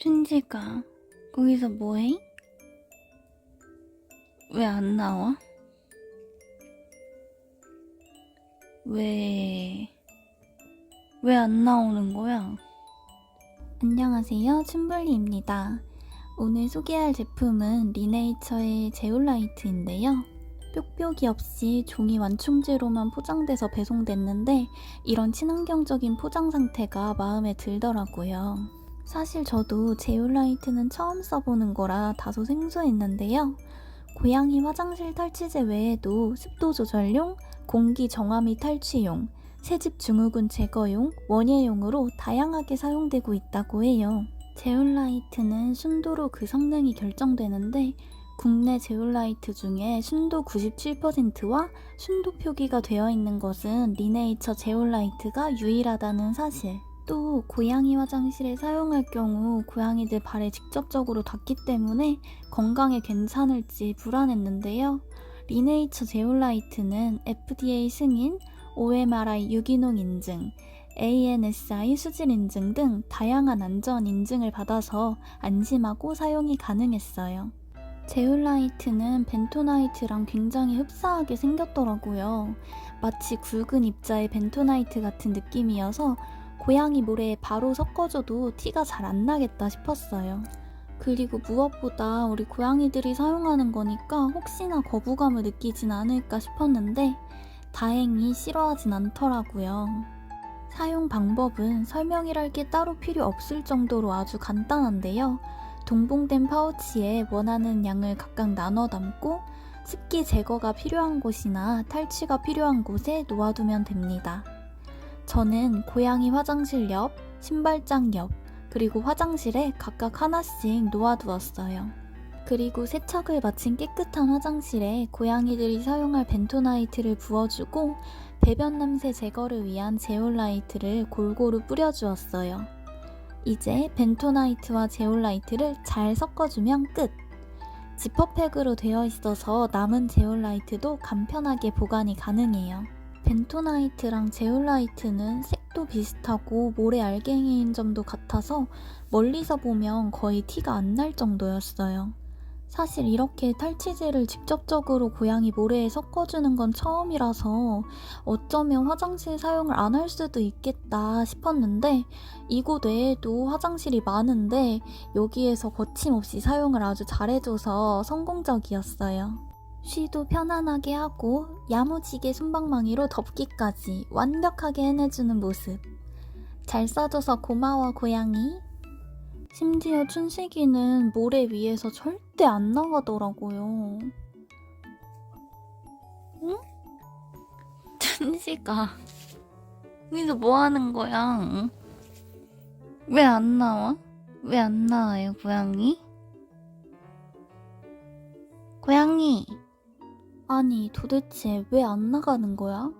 춘지가 거기서 뭐해? 왜 안 나와? 왜... 왜 안 나오는 거야? 안녕하세요, 춘블리입니다. 오늘 소개할 제품은 리네이처의 제올라이트인데요. 뾱뾱이 없이 종이 완충제로만 포장돼서 배송됐는데 이런 친환경적인 포장 상태가 마음에 들더라고요. 사실 저도 제올라이트는 처음 써보는 거라 다소 생소했는데요. 고양이 화장실 탈취제 외에도 습도 조절용, 공기 정화 및 탈취용, 새집 증후군 제거용, 원예용으로 다양하게 사용되고 있다고 해요. 제올라이트는 순도로 그 성능이 결정되는데 국내 제올라이트 중에 순도 97%와 순도 표기가 되어 있는 것은 리네이처 제올라이트가 유일하다는 사실. 또 고양이 화장실에 사용할 경우 고양이들 발에 직접적으로 닿기 때문에 건강에 괜찮을지 불안했는데요. 리네이처 제올라이트는 FDA 승인, OMRI 유기농 인증, ANSI 수질 인증 등 다양한 안전 인증을 받아서 안심하고 사용이 가능했어요. 제올라이트는 벤토나이트랑 굉장히 흡사하게 생겼더라고요. 마치 굵은 입자의 벤토나이트 같은 느낌이어서 고양이 모래에 바로 섞어줘도 티가 잘 안 나겠다 싶었어요. 그리고 무엇보다 우리 고양이들이 사용하는 거니까 혹시나 거부감을 느끼진 않을까 싶었는데 다행히 싫어하진 않더라고요. 사용 방법은 설명이랄 게 따로 필요 없을 정도로 아주 간단한데요. 동봉된 파우치에 원하는 양을 각각 나눠 담고 습기 제거가 필요한 곳이나 탈취가 필요한 곳에 놓아두면 됩니다. 저는 고양이 화장실 옆, 신발장 옆, 그리고 화장실에 각각 하나씩 놓아두었어요. 그리고 세척을 마친 깨끗한 화장실에 고양이들이 사용할 벤토나이트를 부어주고 배변 냄새 제거를 위한 제올라이트를 골고루 뿌려주었어요. 이제 벤토나이트와 제올라이트를 잘 섞어주면 끝! 지퍼팩으로 되어 있어서 남은 제올라이트도 간편하게 보관이 가능해요. 벤토나이트랑 제올라이트는 색도 비슷하고 모래 알갱이인 점도 같아서 멀리서 보면 거의 티가 안 날 정도였어요. 사실 이렇게 탈취제를 직접적으로 고양이 모래에 섞어주는 건 처음이라서 어쩌면 화장실 사용을 안 할 수도 있겠다 싶었는데 이곳 외에도 화장실이 많은데 여기에서 거침없이 사용을 아주 잘해줘서 성공적이었어요. 쉬도 편안하게 하고 야무지게 손방망이로 덮기까지 완벽하게 해내주는 모습. 잘 써줘서 고마워 고양이. 심지어 춘식이는 모래 위에서 절대 안 나가더라고요. 응? 춘식아, 여기서 뭐 하는 거야? 왜안 나와? 왜 안 나와요, 고양이? 고양이! 아니, 도대체 왜 안 나가는 거야?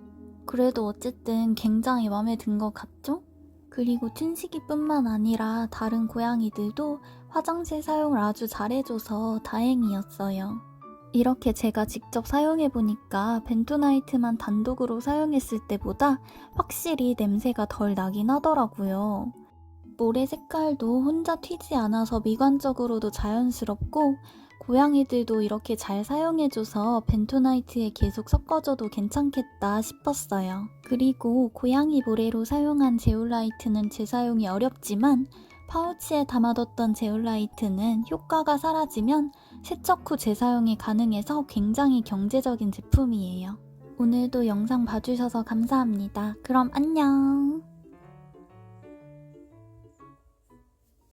그래도 어쨌든 굉장히 마음에 든 것 같죠? 그리고 춘식이뿐만 아니라 다른 고양이들도 화장실 사용을 아주 잘해줘서 다행이었어요. 이렇게 제가 직접 사용해보니까 벤토나이트만 단독으로 사용했을 때보다 확실히 냄새가 덜 나긴 하더라고요. 모래 색깔도 혼자 튀지 않아서 미관적으로도 자연스럽고 고양이들도 이렇게 잘 사용해줘서 벤토나이트에 계속 섞어줘도 괜찮겠다 싶었어요. 그리고 고양이 모래로 사용한 제올라이트는 재사용이 어렵지만 파우치에 담아뒀던 제올라이트는 효과가 사라지면 세척 후 재사용이 가능해서 굉장히 경제적인 제품이에요. 오늘도 영상 봐주셔서 감사합니다. 그럼 안녕!